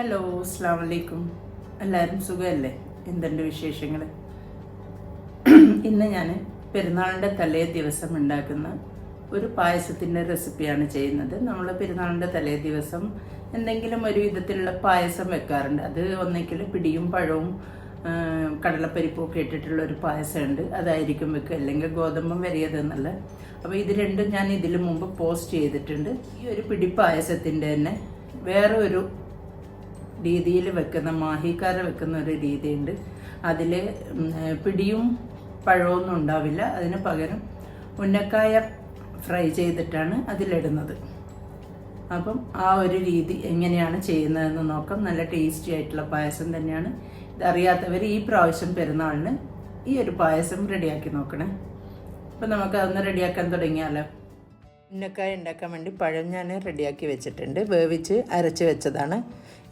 Hello അസ്സാം വലൈക്കും എല്ലാവരും സുഖമല്ലേ? എന്തുണ്ട് വിശേഷങ്ങൾ ഇന്ന് ഞാൻ പെരുന്നാളിന്റെ തലേ ദിവസം ഉണ്ടാക്കുന്ന ഒരു പായസത്തിന്റെ റെസിപ്പിയാണ് ചെയ്യുന്നത്. നമ്മൾ പെരുന്നാളിന്റെ തലേ ദിവസം എന്തെങ്കിലും ഒരു വിധത്തിലുള്ള പായസം വെക്കാറുണ്ട്. അത് ഒന്നെങ്കിൽ പിടിയും പഴവും കടലപ്പരിപ്പും ഒക്കെ ഇട്ടിട്ടുള്ള ഒരു പായസമുണ്ട്. അതായിരിക്കും വെക്കുക. അല്ലെങ്കിൽ ഗോതമ്പം വരിയത് എന്നല്ല അപ്പോൾ ഇത് രണ്ടും ഞാൻ ഇതിൽ മുമ്പ് പോസ്റ്റ് ചെയ്തിട്ടുണ്ട്. ഈ ഒരു പിടി പായസത്തിന്റെ തന്നെ വേറെ ഒരു രീതിയിൽ വെക്കുന്ന മാഹിക്കാര വെക്കുന്ന ഒരു രീതിയുണ്ട്. അതിൽ പിടിയും പഴമൊന്നും ഉണ്ടാവില്ല. അതിന് പകരം ഉന്നക്കായ ഫ്രൈ ചെയ്തിട്ടാണ് അതിലിടുന്നത്. അപ്പം ആ ഒരു രീതി എങ്ങനെയാണ് ചെയ്യുന്നതെന്ന് നോക്കാം. നല്ല ടേസ്റ്റി ആയിട്ടുള്ള പായസം തന്നെയാണ്. ഇതറിയാത്തവർ ഈ പ്രാവശ്യം പെരുന്നാളിന് ഈ ഒരു പായസം റെഡിയാക്കി നോക്കണേ. അപ്പം നമുക്ക് അതൊന്ന് റെഡിയാക്കാൻ തുടങ്ങിയാലോ? ഉന്നക്കായ ഉണ്ടാക്കാൻ വേണ്ടി പഴം ഞാൻ റെഡിയാക്കി വെച്ചിട്ടുണ്ട്. വേവിച്ച് അരച്ച് വെച്ചതാണ്.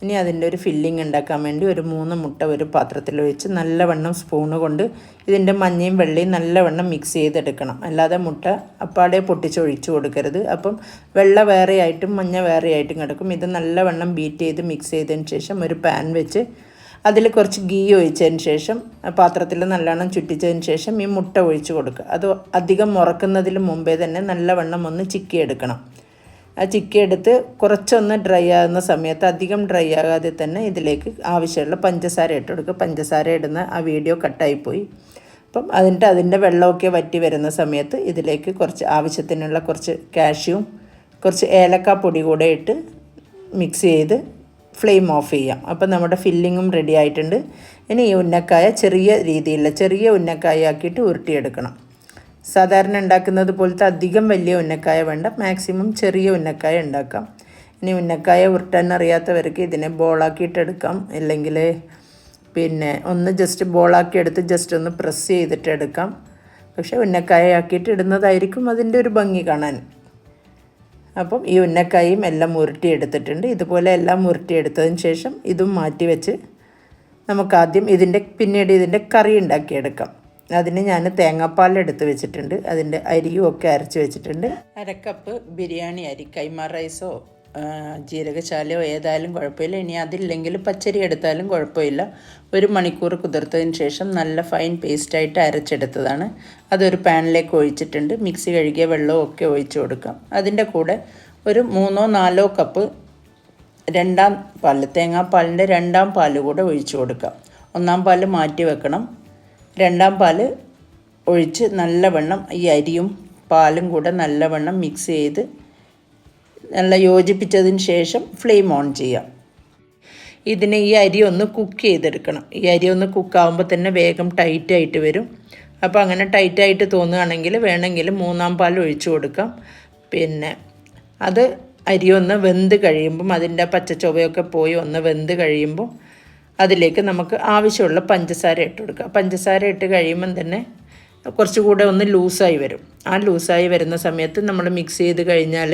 ഇനി അതിന്റെ ഒരു ഫില്ലിംഗ് ഉണ്ടാക്കാൻ വേണ്ടി ഒരു മൂന്ന് മുട്ട ഒരു പാത്രത്തിൽ വെച്ച് നല്ലവണ്ണം സ്പൂണ് കൊണ്ട് ഇതിന്റെ മഞ്ഞയും വെള്ളയും നല്ലവണ്ണം മിക്സ് ചെയ്തെടുക്കണം. അല്ലാതെ മുട്ട അപ്പാടെ പൊട്ടിച്ചൊഴിച്ച് കൊടുക്കരുത്. അപ്പം വെള്ള വേറെയായിട്ടും മഞ്ഞ വേറെയായിട്ടും കിടക്കും. ഇത് നല്ലവണ്ണം ബീറ്റ് ചെയ്ത് മിക്സ് ചെയ്തതിന് ശേഷം ഒരു പാൻ വെച്ച് അതിൽ കുറച്ച് ഗീ ഒഴിച്ചതിന് ശേഷം പാത്രത്തിൽ നല്ലവണ്ണം ചുറ്റിച്ചതിന് ശേഷം ഈ മുട്ട ഒഴിച്ച് കൊടുക്കുക. അത് അധികം മുറക്കുന്നതിന് മുമ്പേ തന്നെ നല്ലവണ്ണം ഒന്ന് ചിക്കിയെടുക്കണം. ആ ചിക്കിയെടുത്ത് കുറച്ചൊന്ന് ഡ്രൈ ആകുന്ന സമയത്ത് അധികം ഡ്രൈ ആകാതെ തന്നെ ഇതിലേക്ക് ആവശ്യമുള്ള പഞ്ചസാര ഇട്ട് കൊടുക്കുക. പഞ്ചസാര ഇടുന്ന ആ വീഡിയോ കട്ടായിപ്പോയി. അപ്പം അതിന്റെ അതിന്റെ വെള്ളമൊക്കെ വറ്റി വരുന്ന സമയത്ത് ഇതിലേക്ക് കുറച്ച് ആവശ്യത്തിനുള്ള കുറച്ച് കാഷ്യൂം കുറച്ച് ഏലക്കാപ്പൊടി കൂടെ ഇട്ട് മിക്സ് ചെയ്ത് ഫ്ലെയിം ഓഫ് ചെയ്യാം. അപ്പം നമ്മുടെ ഫില്ലിങ്ങും റെഡി ആയിട്ടുണ്ട്. ഇനി ഈ ഉന്നക്കായ ചെറിയ രീതിയിലുള്ള ചെറിയ ഉന്നക്കായ ആക്കിയിട്ട് ഉരുട്ടിയെടുക്കണം. സാധാരണ ഉണ്ടാക്കുന്നത് പോലത്തെ അധികം വലിയ ഉന്നക്കായ വേണ്ട. മാക്സിമം ചെറിയ ഉന്നക്കായ ഉണ്ടാക്കാം. ഇനി ഉന്നക്കായ ഉരുട്ടാൻ അറിയാത്തവർക്ക് ഇതിനെ ബോളാക്കിയിട്ടെടുക്കാം ഇല്ലെങ്കിൽ പിന്നെ ഒന്ന് ജസ്റ്റ് ബോളാക്കി എടുത്ത് ജസ്റ്റ് ഒന്ന് പ്രസ് ചെയ്തിട്ട് എടുക്കാം. പക്ഷേ ഉന്നക്കായ ആക്കിയിട്ട് ഇടുന്നതായിരിക്കും അതിന്റെ ഒരു ഭംഗി കാണാൻ. അപ്പം ഈ ഉന്നക്കായും എല്ലാം ഉരുട്ടിയെടുത്തിട്ടുണ്ട്. ഇതുപോലെ എല്ലാം ഉരുട്ടിയെടുത്തതിന് ശേഷം ഇതും മാറ്റി വെച്ച് നമുക്കാദ്യം ഇതിന്റെ പിന്നീട് ഇതിന്റെ കറി ഉണ്ടാക്കിയെടുക്കാം. അതിന് ഞാൻ തേങ്ങാപ്പാൽ എടുത്ത് വെച്ചിട്ടുണ്ട്. അതിന്റെ അരിയും ഒക്കെ അരച്ച് വെച്ചിട്ടുണ്ട്. അരക്കപ്പ് ബിരിയാണി അരി കൈമ റൈസോ ജീരകശാലയോ ഏതായാലും കുഴപ്പമില്ല. ഇനി അതില്ലെങ്കിൽ പച്ചരി എടുത്താലും കുഴപ്പമില്ല. ഒരു മണിക്കൂർ കുതിർത്തതിന് ശേഷം നല്ല ഫൈൻ പേസ്റ്റായിട്ട് അരച്ചെടുത്തതാണ്. അതൊരു പാനിലേക്ക് ഒഴിച്ചിട്ടുണ്ട്. മിക്സി കഴുകിയ വെള്ളവും ഒക്കെ ഒഴിച്ച് കൊടുക്കാം. അതിന്റെ കൂടെ ഒരു മൂന്നോ നാലോ കപ്പ് രണ്ടാം പാൽ തേങ്ങാപ്പാലിന്റെ രണ്ടാം പാൽ കൂടെ ഒഴിച്ചു കൊടുക്കാം. ഒന്നാം പാൽ മാറ്റി വെക്കണം. രണ്ടാം പാൽ ഒഴിച്ച് നല്ലവണ്ണം ഈ അരിയും പാലും കൂടെ നല്ലവണ്ണം മിക്സ് ചെയ്ത് നല്ല യോജിപ്പിച്ചതിന് ശേഷം ഫ്ലെയിം ഓൺ ചെയ്യാം. ഇതിന് ഈ അരി ഒന്ന് കുക്ക് ചെയ്തെടുക്കണം. ഈ അരി ഒന്ന് കുക്കാവുമ്പോൾ തന്നെ വേഗം ടൈറ്റായിട്ട് വരും. അപ്പോൾ അങ്ങനെ ടൈറ്റായിട്ട് തോന്നുകയാണെങ്കിൽ വേണമെങ്കിൽ മൂന്നാം പാൽ ഒഴിച്ചു കൊടുക്കാം. പിന്നെ അത് അരി ഒന്ന് വെന്ത് കഴിയുമ്പം അതിന്റെ പച്ച ചൊവയൊക്കെ പോയി ഒന്ന് വെന്ത് കഴിയുമ്പോൾ അതിലേക്ക് നമുക്ക് ആവശ്യമുള്ള പഞ്ചസാര ഇട്ട് കൊടുക്കുക പഞ്ചസാര ഇട്ട് കഴിയുമ്പം തന്നെ കുറച്ചുകൂടെ ഒന്ന് ലൂസായി വരും. ആ ലൂസായി വരുന്ന സമയത്ത് നമ്മൾ മിക്സ് ചെയ്ത് കഴിഞ്ഞാൽ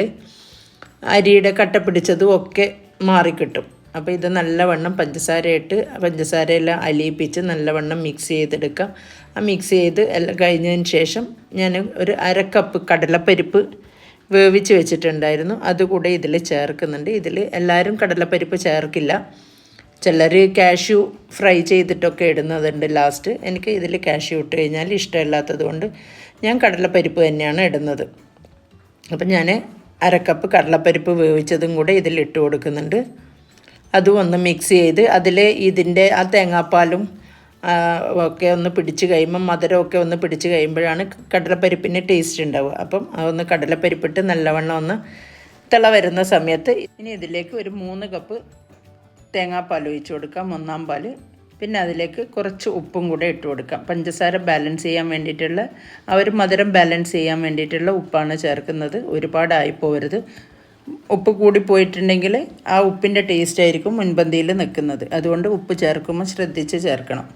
അരിയുടെ കട്ട പിടിച്ചതും ഒക്കെ മാറിക്കിട്ടും. അപ്പോൾ ഇത് നല്ലവണ്ണം പഞ്ചസാര ഇട്ട് പഞ്ചസാരയെല്ലാം അലിയിപ്പിച്ച് നല്ലവണ്ണം മിക്സ് ചെയ്തെടുക്കാം. ആ മിക്സ് ചെയ്ത് എല്ലാം കഴിഞ്ഞതിന് ശേഷം ഞാൻ ഒരു അര കപ്പ് കടലപ്പരിപ്പ് വേവിച്ച് വെച്ചിട്ടുണ്ടായിരുന്നു. അതുകൂടെ ഇതിൽ ചേർക്കുന്നുണ്ട്. ഇതിൽ എല്ലാവരും കടലപ്പരിപ്പ് ചേർക്കില്ല. ചിലർ കാഷ്യൂ ഫ്രൈ ചെയ്തിട്ടൊക്കെ ഇടുന്നതുണ്ട് ലാസ്റ്റ് എനിക്ക് ഇതിൽ കാഷ്യൂ ഇട്ട് കഴിഞ്ഞാൽ ഇഷ്ടമില്ലാത്തത് കൊണ്ട് ഞാൻ കടലപ്പരിപ്പ് തന്നെയാണ് ഇടുന്നത്. അപ്പം ഞാൻ അരക്കപ്പ് കടലപ്പരിപ്പ് വേവിച്ചതും കൂടെ ഇതിൽ ഇട്ട് കൊടുക്കുന്നുണ്ട്. അതും ഒന്ന് മിക്സ് ചെയ്ത് അതിൽ ഇതിന്റെ ആ തേങ്ങാപ്പാലും ഒക്കെ ഒന്ന് പിടിച്ച് കഴിയുമ്പം മധുരമൊക്കെ ഒന്ന് പിടിച്ച് കഴിയുമ്പോഴാണ് കടലപ്പരിപ്പിന്റെ ടേസ്റ്റ് ഉണ്ടാവുക. അപ്പം അതൊന്ന് കടലപ്പരിപ്പിട്ട് നല്ലവണ്ണം ഒന്ന് തിള വരുന്ന സമയത്ത് ഇനി ഇതിലേക്ക് ഒരു മൂന്ന് കപ്പ് തേങ്ങാപ്പാൽ ഒഴിച്ച് കൊടുക്കാം. ഒന്നാം പാൽ പിന്നെ അതിലേക്ക് കുറച്ച് ഉപ്പും കൂടെ ഇട്ട് കൊടുക്കാം. പഞ്ചസാര ബാലൻസ് ചെയ്യാൻ വേണ്ടിയിട്ടുള്ള ആ ഒരു മധുരം ബാലൻസ് ചെയ്യാൻ വേണ്ടിയിട്ടുള്ള ഉപ്പാണ് ചേർക്കുന്നത്. ഒരുപാടായി പോകരുത് ഉപ്പ് കൂടി പോയിട്ടുണ്ടെങ്കിൽ ആ ഉപ്പിന്റെ ടേസ്റ്റ് ആയിരിക്കും മുൻപന്തിയിൽ നിൽക്കുന്നത്. അതുകൊണ്ട് ഉപ്പ് ചേർക്കുമ്പോൾ ശ്രദ്ധിച്ച് ചേർക്കണം.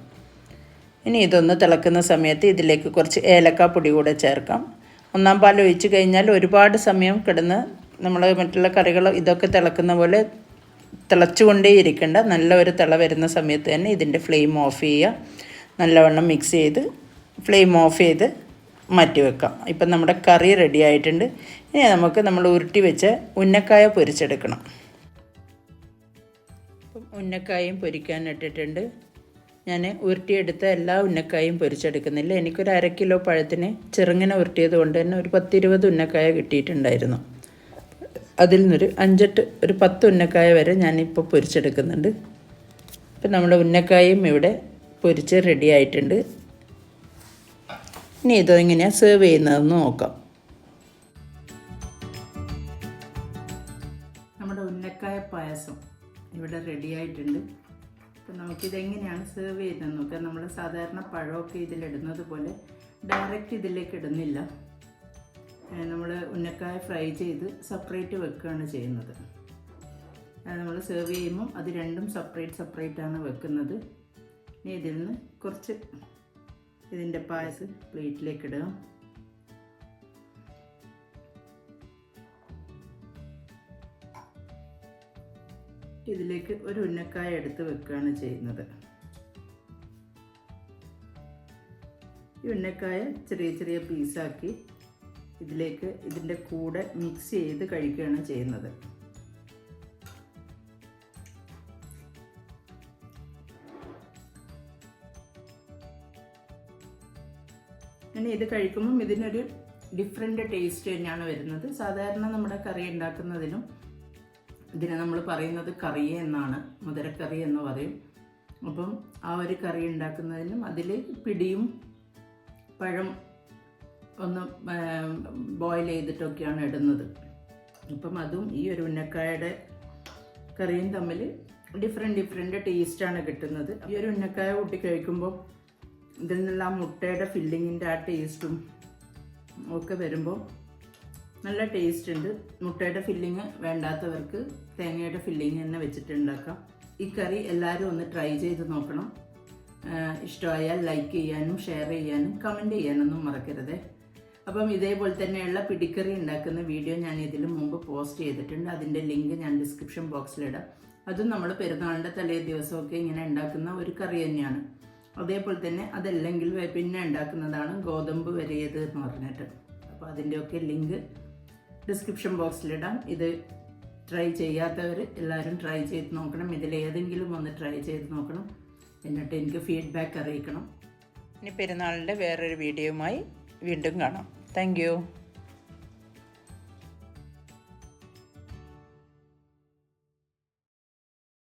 ഇനി ഇതൊന്ന് തിളക്കുന്ന സമയത്ത് ഇതിലേക്ക് കുറച്ച് ഏലക്കാപ്പൊടി കൂടെ ചേർക്കാം. ഒന്നാം പാൽ ഒഴിച്ച് കഴിഞ്ഞാൽ ഒരുപാട് സമയം കിടന്ന് നമ്മൾ മറ്റുള്ള കറികൾ ഇതൊക്കെ തിളക്കുന്ന പോലെ തിളച്ചുകൊണ്ടേ ഇരിക്കേണ്ട നല്ല ഒരു തിള വരുന്ന സമയത്ത് തന്നെ ഇതിന്റെ ഫ്ലെയിം ഓഫ് ചെയ്യുക. നല്ലവണ്ണം മിക്സ് ചെയ്ത് ഫ്ലെയിം ഓഫ് ചെയ്ത് മാറ്റി വെക്കാം. ഇപ്പം നമ്മുടെ കറി റെഡി ആയിട്ടുണ്ട്. ഇനി നമുക്ക് നമ്മൾ ഉരുട്ടി വെച്ച് ഉന്നക്കായ പൊരിച്ചെടുക്കണം. അപ്പം ഉന്നക്കായും പൊരിക്കാൻ ഇട്ടിട്ടുണ്ട്. ഞാൻ ഉരുട്ടിയെടുത്ത എല്ലാ ഉന്നക്കായും പൊരിച്ചെടുക്കുന്നില്ല. എനിക്കൊരു അര കിലോ പഴത്തിന് ചെറുങ്ങനെ ഉരുട്ടിയത് കൊണ്ട് തന്നെ ഒരു പത്തിരുപത് ഉന്നക്കായ കിട്ടിയിട്ടുണ്ടായിരുന്നു. അതിൽ നിന്നൊരു അഞ്ചെട്ട് ഒരു പത്ത് ഉന്നക്കായ വരെ ഞാനിപ്പോൾ പൊരിച്ചെടുക്കുന്നുണ്ട്. ഇപ്പം നമ്മുടെ ഉന്നക്കായും ഇവിടെ പൊരിച്ച് റെഡി ആയിട്ടുണ്ട്. ഇനി ഇതെങ്ങനെയാണ് സെർവ് ചെയ്യുന്നതെന്ന് നോക്കാം. നമ്മുടെ ഉന്നക്കായ പായസം ഇവിടെ റെഡി ആയിട്ടുണ്ട്. അപ്പം നമുക്കിതെങ്ങനെയാണ് സെർവ് ചെയ്യുന്നത് നോക്കാം. നമ്മൾ സാധാരണ പഴമൊക്കെ ഇതിലിടുന്നത് പോലെ ഡയറക്റ്റ് ഇതിലേക്ക് ഇടുന്നില്ല. നമ്മൾ ഉന്നക്കായ ഫ്രൈ ചെയ്ത് സെപ്പറേറ്റ് വെക്കുകയാണ് ചെയ്യുന്നത്. നമ്മൾ സെർവ് ചെയ്യുമ്പം അത് രണ്ടും സെപ്പറേറ്റ് സെപ്പറേറ്റ് ആണ് വെക്കുന്നത്. ഇനി ഇതിൽ നിന്ന് കുറച്ച് ഇതിന്റെ പായസം പ്ലേറ്റിലേക്ക് ഇടുക. ഇതിലേക്ക് ഒരു ഉന്നക്കായ എടുത്ത് വെക്കുകയാണ് ചെയ്യുന്നത്. ഈ ഉന്നക്കായ ചെറിയ ചെറിയ പീസാക്കി ഇതിലേക്ക് ഇതിന്റെ കൂടെ മിക്സ് ചെയ്ത് കഴിക്കുകയാണ് ചെയ്യുന്നത്. ഇനി ഇത് കഴിക്കുമ്പം ഇതിനൊരു ഡിഫറെന്റ് ടേസ്റ്റ് തന്നെയാണ് വരുന്നത്. സാധാരണ നമ്മുടെ കറി ഉണ്ടാക്കുന്നതിനും ഇതിനെ നമ്മൾ പറയുന്നത് കറി എന്നാണ് മുതിരക്കറി എന്ന് പറയും. അപ്പം ആ ഒരു കറി ഉണ്ടാക്കുന്നതിനും അതിൽ പിടിയും പഴം ഒന്ന് ബോയിൽ ചെയ്തിട്ടൊക്കെയാണ് ഇടുന്നത്. അപ്പം അതും ഈ ഒരു ഉന്നക്കായയുടെ കറിയും തമ്മിൽ ഡിഫറെന്റ് ഡിഫറെന്റ് ടേസ്റ്റാണ് കിട്ടുന്നത്. ഈ ഒരു ഉന്നക്കായ കൂട്ടി കഴിക്കുമ്പോൾ ഇതിൽ നിന്നുള്ള ആ മുട്ടയുടെ ഫില്ലിങ്ങിന്റെ ആ ടേസ്റ്റും ഒക്കെ വരുമ്പോൾ നല്ല ടേസ്റ്റ് ഉണ്ട്. മുട്ടയുടെ ഫില്ലിങ് വേണ്ടാത്തവർക്ക് തേങ്ങയുടെ ഫില്ലിങ് തന്നെ വെച്ചിട്ട് ഉണ്ടാക്കാം. ഈ കറി എല്ലാവരും ഒന്ന് ട്രൈ ചെയ്ത് നോക്കണം. ഇഷ്ടമായാൽ ലൈക്ക് ചെയ്യാനും ഷെയർ ചെയ്യാനും കമന്റ് ചെയ്യാനൊന്നും മറക്കരുത്. അപ്പം ഇതേപോലെ തന്നെയുള്ള പിടിക്കറി ഉണ്ടാക്കുന്ന വീഡിയോ ഞാൻ ഇതിന് മുമ്പ് പോസ്റ്റ് ചെയ്തിട്ടുണ്ട്. അതിന്റെ ലിങ്ക് ഞാൻ ഡിസ്ക്രിപ്ഷൻ ബോക്സിലിടാം അതും നമ്മൾ പെരുന്നാളിന്റെ തലേ ദിവസമൊക്കെ ഇങ്ങനെ ഉണ്ടാക്കുന്ന ഒരു കറി തന്നെയാണ്. അതേപോലെ തന്നെ അതല്ലെങ്കിൽ പിന്നെ ഉണ്ടാക്കുന്നതാണ് ഗോതമ്പ് വരിയത് എന്ന് പറഞ്ഞിട്ട്. അപ്പോൾ അതിന്റെയൊക്കെ ലിങ്ക് ഡിസ്ക്രിപ്ഷൻ ബോക്സിലിടാം ഇത് ട്രൈ ചെയ്യാത്തവർ എല്ലാവരും ട്രൈ ചെയ്ത് നോക്കണം. ഇതിലേതെങ്കിലും ഒന്ന് ട്രൈ ചെയ്ത് നോക്കണം. എന്നിട്ട് എനിക്ക് ഫീഡ്ബാക്ക് അറിയിക്കണം. ഇനി പെരുന്നാളിന്റെ വേറൊരു വീഡിയോയുമായി വീണ്ടും കാണാം. Thank you.